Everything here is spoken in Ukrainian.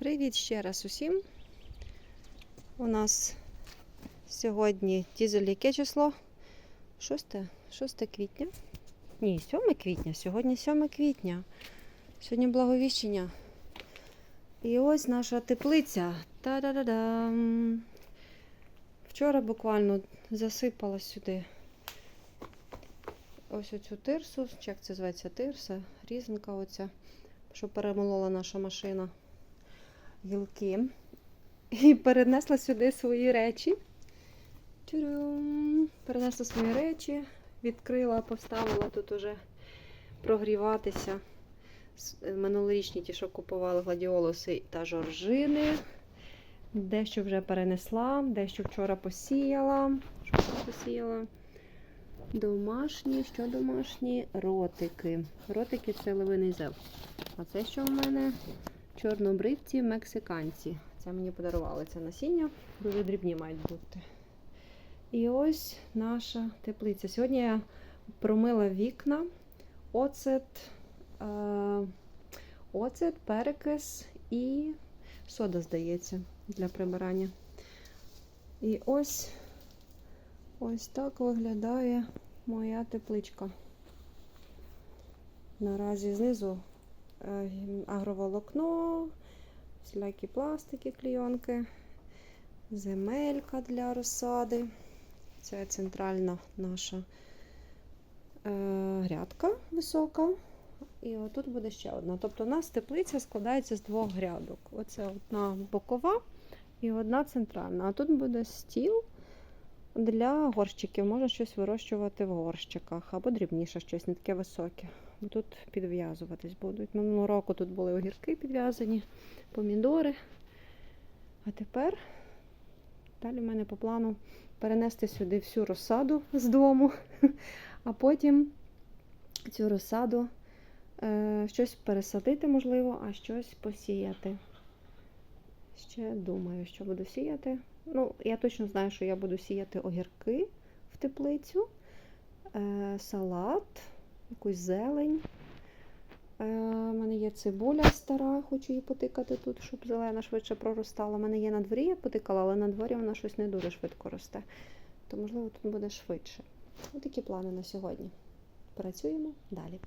Привіт ще раз усім. У нас сьогодні дізель яке число? 6, 6 квітня. Ні, 7 квітня. Сьогодні 7 квітня. Сьогодні благовіщення. І ось наша теплиця. Та-да-да-дам. Вчора буквально засипала сюди ось оцю тирсу. Як це зветься тирса? Різанка оця, що перемолола наша машина гілки. І перенесла сюди свої речі. Тюрюм. Перенесла свої речі, відкрила, поставила тут уже прогріватися. Минулорічні ті, що купували гладіолуси та жоржини. Дещо вже перенесла, дещо вчора посіяла. Що посіяла? Домашні, що домашні? Ротики. Ротики це левиний зев. А це що в мене? Чорнобривці мексиканці. Це мені подарували це насіння. Дуже дрібні мають бути. І ось наша теплиця. Сьогодні я промила вікна, оцет, е, оцет, перекис і сода, здається, для прибирання. І ось ось так виглядає моя тепличка. Наразі знизу агроволокно, всілякі пластики, клійонки, земелька для розсади. Це центральна наша е, грядка висока. І отут буде ще одна. Тобто у нас теплиця складається з двох грядок. Оце одна бокова і одна центральна. А тут буде стіл для горщиків. Можна щось вирощувати в горщиках або дрібніше щось, не таке високе. Тут підв'язуватись будуть. Минулого року тут були огірки підв'язані, помідори. А тепер далі в мене по плану перенести сюди всю розсаду з дому, а потім цю розсаду е, щось пересадити, можливо, а щось посіяти. Ще думаю, що буду сіяти. Ну, я точно знаю, що я буду сіяти огірки в теплицю, е, салат, якусь зелень. Е, У мене є цибуля стара, хочу її потикати тут, щоб зелена швидше проростала. У мене є на дворі, я потикала, але на дворі вона щось не дуже швидко росте. То, можливо, тут буде швидше. Ось такі плани на сьогодні. Працюємо далі.